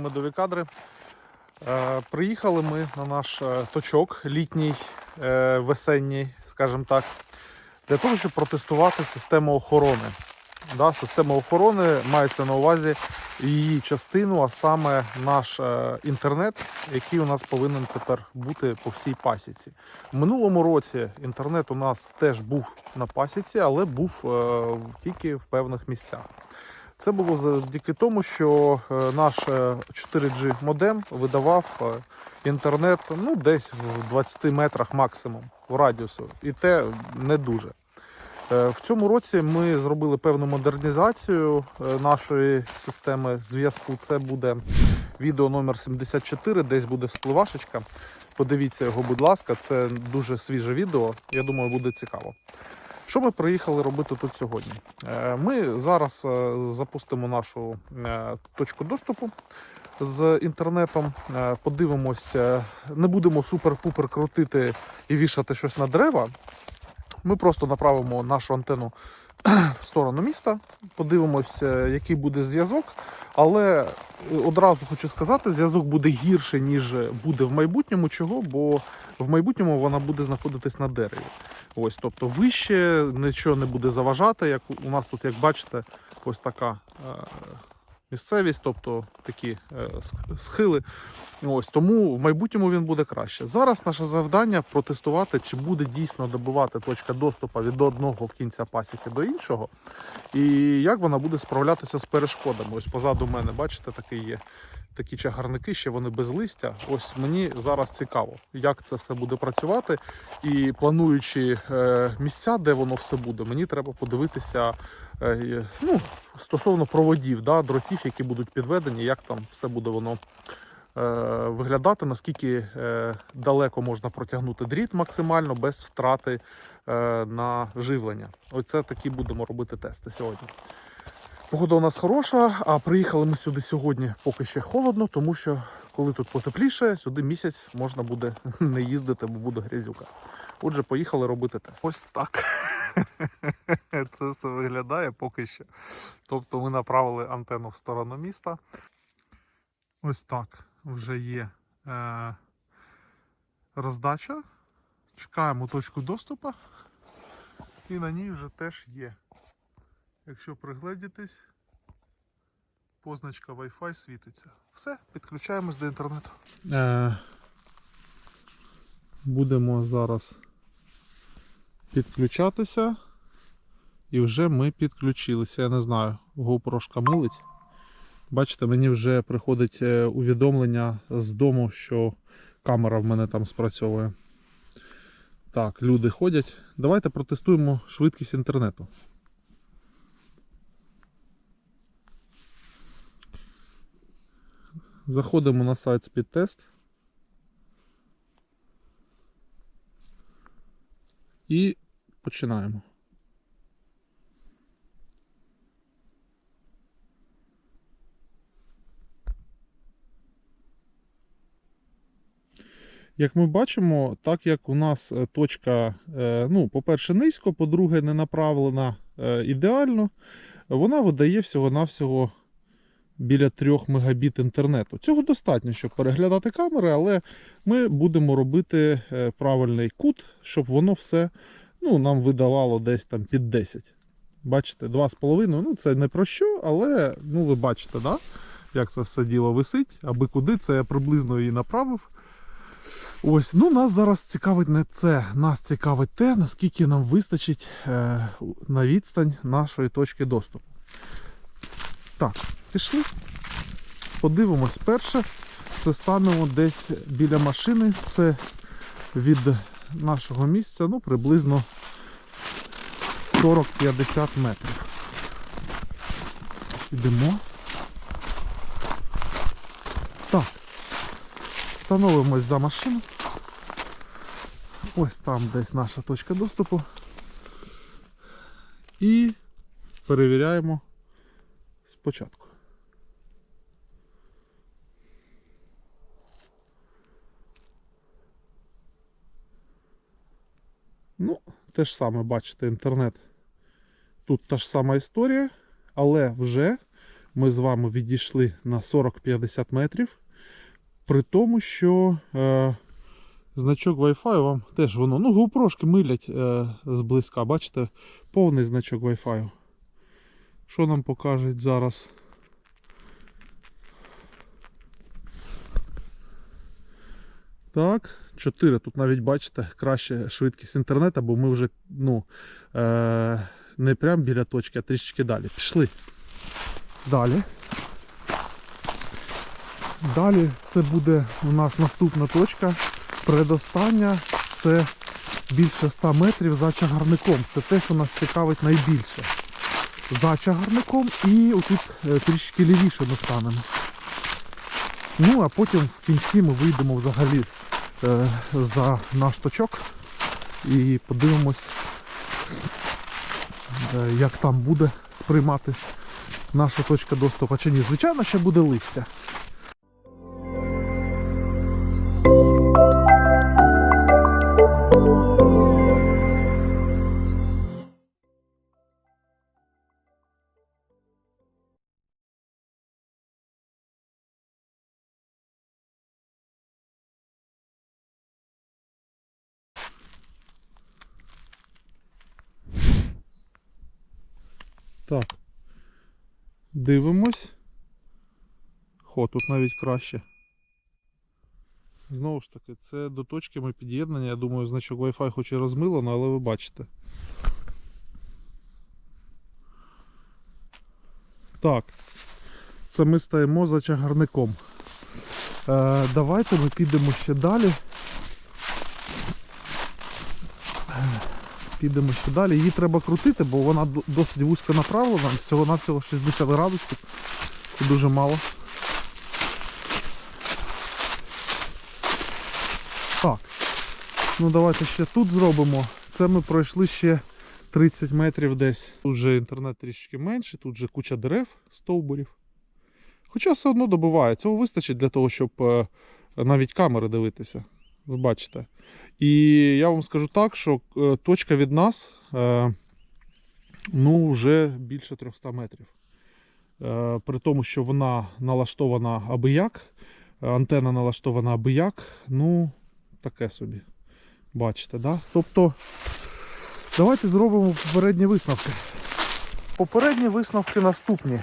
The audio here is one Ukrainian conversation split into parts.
Медові Кадри. Е, приїхали ми на наш е, точок літній, е, весенній, скажімо так, для того, щоб протестувати систему охорони. Да, система охорони мається на увазі її частину, а саме наш інтернет, який у нас повинен тепер бути по всій пасіці. В минулому році інтернет у нас теж був на пасіці, але був тільки в певних місцях. Це було завдяки тому, що е, наш е, 4G модем видавав е, інтернет ну, десь в 20 метрах максимум в радіусу, і те не дуже. Е, В цьому році ми зробили певну модернізацію е, нашої системи зв'язку. Це буде відео номер 74, десь буде вспливашечка. Подивіться його, будь ласка, це дуже свіже відео. Я думаю, буде цікаво. Що ми приїхали робити тут сьогодні? Е, Ми зараз е, запустимо нашу е, точку доступу з інтернетом. Подивимося, не будемо супер-пупер крутити і вішати щось на дерева. Ми просто направимо нашу антенну в сторону міста, подивимося, який буде зв'язок. Але одразу хочу сказати, зв'язок буде гірше, ніж буде в майбутньому. Чого? Бо в майбутньому вона буде знаходитись на дереві. Ось, тобто вище нічого не буде заважати. Як у- нас тут, як бачите, ось така е, місцевість, тобто такі е, схили. Ось тому в майбутньому він буде краще. Зараз наше завдання протестувати, чи буде дійсно добувати точка доступу від одного кінця пасіки до іншого, і як вона буде справлятися з перешкодами. Ось позаду мене, бачите, такий є. Такі чагарники, ще вони без листя. Ось мені зараз цікаво, як це все буде працювати. І плануючи е, місця, де воно все буде, мені треба подивитися е, ну, стосовно проводів, да, дротів, які будуть підведені, як там все буде воно е, виглядати, наскільки далеко можна протягнути дріт максимально без втрати на живлення. Оце такі будемо робити тести сьогодні. Погода у нас хороша, а приїхали ми сюди сьогодні поки ще холодно, тому що коли тут потепліше, сюди місяць можна буде не їздити, бо буде грязюка. Отже, поїхали робити тест. Ось так. Це все виглядає поки що. Тобто ми направили антенну в сторону міста. Ось так вже є е, роздача. Чекаємо точку доступу. І на ній вже теж є. Якщо пригледітись, позначка Wi-Fi світиться. Все, підключаємось до інтернету. Е, будемо зараз підключатися. І вже ми підключилися. Я не знаю, GoPro милить. Бачите, мені вже приходить е, увідомлення з дому, що камера в мене там спрацьовує. Так, люди ходять. Давайте протестуємо швидкість інтернету. Заходимо на сайт SpeedTest. І починаємо. Як ми бачимо, так як у нас е, точка, е, ну, по-перше, низько, по-друге, не направлена е, ідеально, вона видає всього-навсього біля 3 мегабіт інтернету. Цього достатньо, щоб переглядати камери, але ми будемо робити е, правильний кут, щоб воно все ну, нам видавало десь там під 10. Бачите, 2,5. Ну, це не про що, але ну, ви бачите, да? як це все діло висить, аби куди це я приблизно її направив. Ось, ну нас зараз цікавить не це. Нас цікавить те, наскільки нам вистачить е, на відстань нашої точки доступу. Так, пішли. Подивимось перше. Це станемо десь біля машини. Це від нашого місця, ну, приблизно 40-50 метрів. Йдемо. Так. Становимось за машину. Ось там десь наша точка доступу. І перевіряємо спочатку. Ну, те ж саме, бачите, інтернет. Тут та ж сама історія, але вже ми з вами відійшли на 40-50 метрів. При тому, що е, значок Wi-Fi вам теж воно. Ну, GoPro-шки милять е, зблизька. Бачите, повний значок Wi-Fi. Що нам покажуть зараз? Так, 4. Тут навіть бачите, краще швидкість інтернету, бо ми вже ну, е, не прямо біля точки, а трішечки далі. Пішли. Далі. Далі це буде у нас наступна точка. Предостання це більше 100 метрів за чагарником. Це те, що нас цікавить найбільше. За чагарником і отут е, трішки лівіше ми станемо. Ну, а потім в кінці ми вийдемо взагалі за наш точок і подивимось, е, як там буде сприймати наша точка доступу чи ні. Звичайно, ще буде листя. Так. Дивимось. Хо, тут навіть краще. Знову ж таки, це до точки ми під'єднані. Я думаю, значок Wi-Fi хоч і розмилено, але ви бачите. Так. Це ми стаємо за чагарником. Е, давайте ми підемо ще далі. Підемо ще далі. Її треба крутити, бо вона досить вузько направлена, всього-навсього 60 градусів. Це дуже мало. Так. Ну давайте ще тут зробимо. Це ми пройшли ще 30 метрів десь. Тут вже інтернет трішки менше, тут вже куча дерев, стовбурів. Хоча все одно добиває. Цього вистачить для того, щоб е, навіть камери дивитися. Ви бачите. І я вам скажу так, що е, точка від нас е, ну, вже більше 300 метрів. Е, При тому, що вона налаштована аби як, антенна налаштована аби як, ну, таке собі. Бачите, да? Тобто, давайте зробимо попередні висновки. Попередні висновки наступні.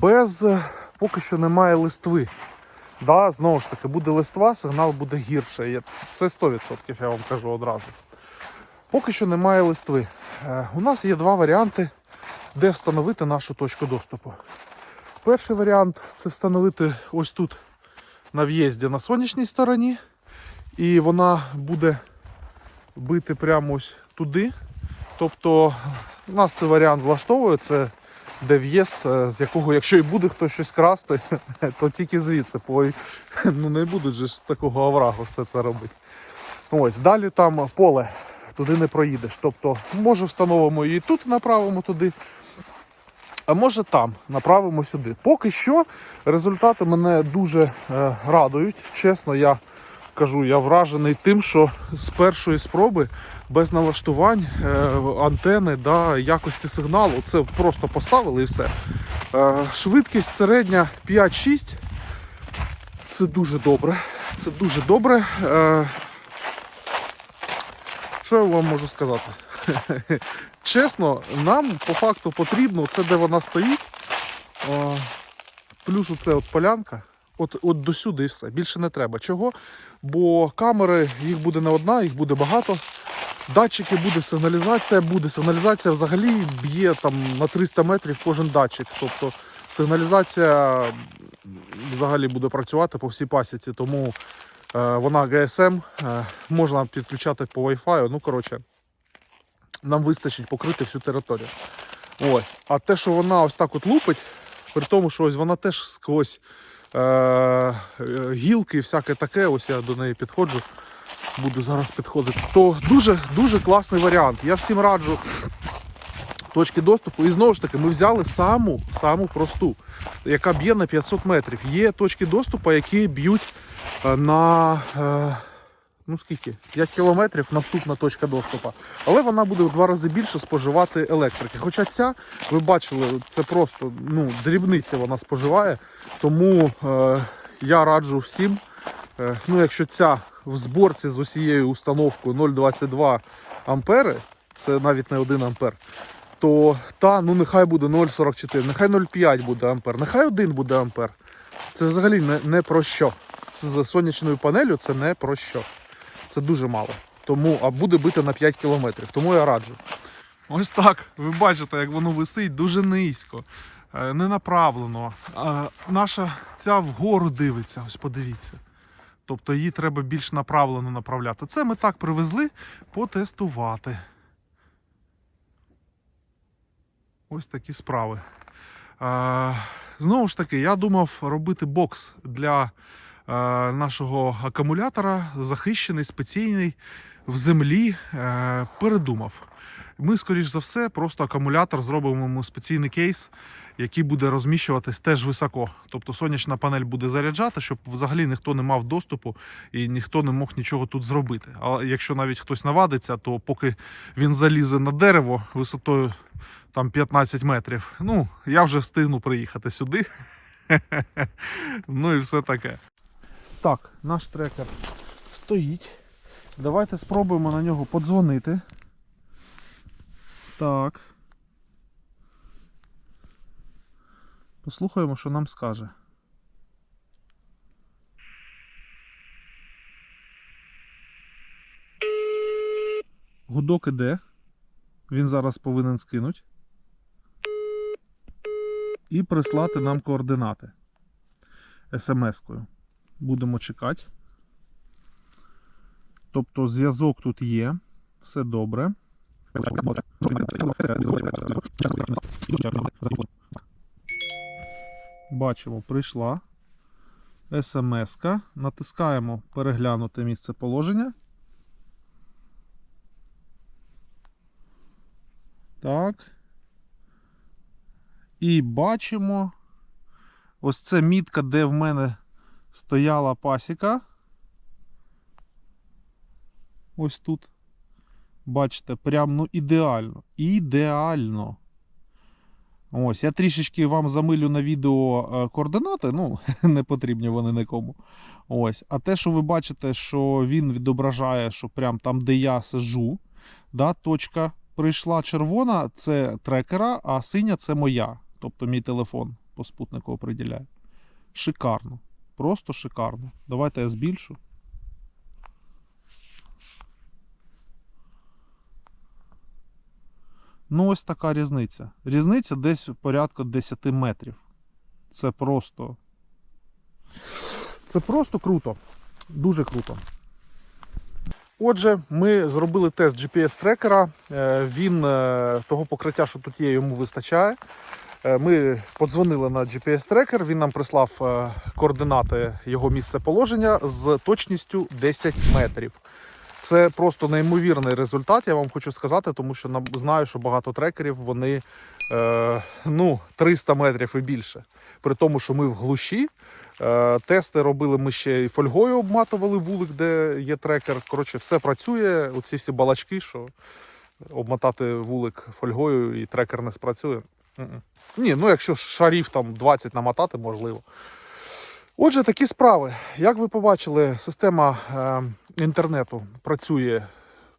Без поки що немає листви. Да, знову ж таки, буде листва, сигнал буде гірше. Це 100%, я вам кажу одразу. Поки що немає листви. Е, У нас є два варіанти, де встановити нашу точку доступу. Перший варіант це встановити ось тут на в'їзді на сонячній стороні. І вона буде бити прямо ось туди. Тобто нас цей варіант влаштовує, це де в'їзд, е, з якого, якщо і буде хтось щось красти, то тільки звідси. Бо ну, не будуть же з такого оврагу все це робити. Ось, далі там поле, туди не проїдеш. Тобто, може встановимо її тут, направимо туди, а може там направимо сюди. Поки що результати мене дуже е, радують. Чесно, я кажу, я вражений тим, що з першої спроби без налаштувань е, антени да, якості сигналу, це просто поставили і все. Е, швидкість середня 5-6. Це дуже добре. Це дуже добре. Е, що я вам можу сказати? Чесно, нам по факту потрібно це, де вона стоїть. Плюс оце от полянка. От, от до сюди і все. Більше не треба. Чого? Бо камери, їх буде не одна, їх буде багато. Датчики буде, сигналізація буде. Сигналізація взагалі б'є там на 300 метрів кожен датчик. Тобто сигналізація взагалі буде працювати по всій пасіці, тому е, вона GSM, е, можна підключати по Wi-Fi. Ну, коротше, нам вистачить покрити всю територію. Ось. А те, що вона ось так от лупить, при тому, що ось вона теж сквозь гілки і всяке таке, ось я до неї підходжу, буду зараз підходити, то дуже дуже класний варіант. Я всім раджу точки доступу. І знову ж таки, ми взяли саму, саму просту, яка б'є на 500 метрів. Є точки доступу, які б'ють е, на е, ну скільки? 5 кілометрів наступна точка доступу. Але вона буде в два рази більше споживати електрики. Хоча ця, ви бачили, це просто ну, дрібниці вона споживає. Тому е, я раджу всім, е, ну якщо ця в зборці з усією установкою 0,22 ампери, це навіть не 1 ампер, то та ну нехай буде 0,44, нехай 0,5 буде ампер, нехай 1 буде ампер. Це взагалі не, не про що. З сонячною панелью це не про що. Це дуже мало. Тому, а буде бити на 5 кілометрів. Тому я раджу. Ось так. Ви бачите, як воно висить дуже низько, е, не направлено. Наша ця вгору дивиться, ось подивіться. Тобто її треба більш направлено направляти. Це ми так привезли потестувати. Ось такі справи. Е, Знову ж таки, я думав робити бокс для е, нашого акумулятора, захищений, спеційний, в землі. Е, Передумав. Ми, скоріш за все, просто акумулятор зробимо йому спеційний кейс, який буде розміщуватись теж високо. Тобто сонячна панель буде заряджати, щоб взагалі ніхто не мав доступу і ніхто не мог нічого тут зробити. А якщо навіть хтось навадиться, то поки він залізе на дерево висотою там 15 метрів, ну я вже встигну приїхати сюди. ну і все таке. Так, наш трекер стоїть. Давайте спробуємо на нього подзвонити. Так. Послухаємо, що нам скаже. Гудок іде. Він зараз повинен скинути. І прислати нам координати смс-кою. Будемо чекати. Тобто зв'язок тут є. Все добре. Бачимо, прийшла смс-ка. Натискаємо переглянути місце положення. Так. І бачимо. Ось це мітка, де в мене стояла пасіка. Ось тут. Бачите, прям ну ідеально. Ідеально. Ось, я трішечки вам замилю на відео е, координати, ну, не потрібні вони нікому. Ось. А те, що ви бачите, що він відображає, що прям там, де я сижу, да, точка прийшла червона, це трекера, а синя це моя. Тобто мій телефон по спутнику оприділяє. Шикарно. Просто шикарно. Давайте я збільшу. Ну, ось така різниця. Різниця десь порядку 10 метрів. Це просто. Це просто круто. Дуже круто. Отже, ми зробили тест GPS-трекера. Е, Він е, того покриття, що тут є, йому вистачає. Е, Ми подзвонили на GPS-трекер, він нам прислав е, координати його місцеположення з точністю 10 метрів. Це просто неймовірний результат, я вам хочу сказати, тому що на- знаю, що багато трекерів вони е, ну, 300 метрів і більше. При тому, що ми в глуші. Е, тести робили ми ще і фольгою обматували вулик, де є трекер. Коротше, все працює. Оці всі балачки, що обмотати вулик фольгою і трекер не спрацює. Ні, ну якщо шарів там 20 намотати, можливо. Отже, такі справи. Як ви побачили, система е, інтернету працює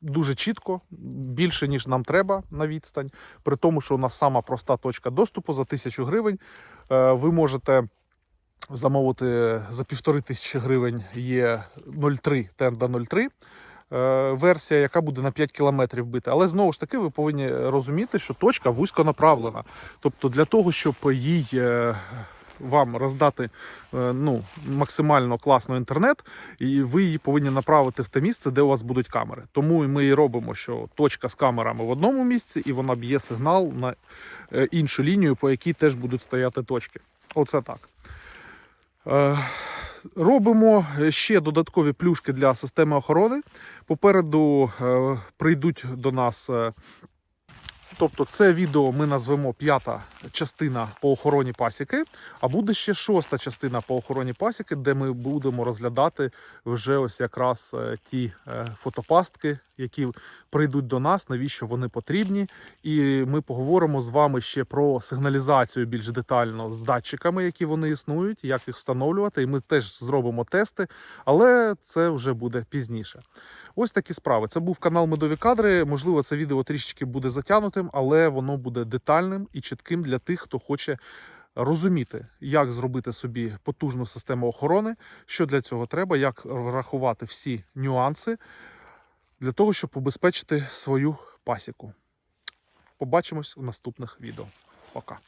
дуже чітко, більше, ніж нам треба на відстань. При тому, що у нас сама проста точка доступу за 1000 гривень. Е, ви можете замовити за півтори тисячі гривень є 0,3 тенда 0,3 е, версія, яка буде на 5 кілометрів бити. Але знову ж таки, ви повинні розуміти, що точка вузько направлена. Тобто для того, щоб їй е, вам роздати е, ну, максимально класно інтернет, і ви її повинні направити в те місце, де у вас будуть камери. Тому ми і робимо, що точка з камерами в одному місці, і вона б'є сигнал на е, іншу лінію, по якій теж будуть стояти точки. Оце так. Робимо ще додаткові плюшки для системи охорони. Попереду е, прийдуть до нас е, Тобто, це відео ми назвемо п'ята частина по охороні пасіки, а буде ще шоста частина по охороні пасіки, де ми будемо розглядати вже ось якраз е, ті фотопастки, які прийдуть до нас, навіщо вони потрібні. І ми поговоримо з вами ще про сигналізацію більш детально з датчиками, які вони існують, як їх встановлювати. І ми теж зробимо тести, але це вже буде пізніше. Ось такі справи. Це був канал Медові кадри. Можливо, це відео трішечки буде затягнутим, але воно буде детальним і чітким для тих, хто хоче розуміти, як зробити собі потужну систему охорони, що для цього треба, як врахувати всі нюанси для того, щоб побезпечити свою пасіку. Побачимось в наступних відео. Пока.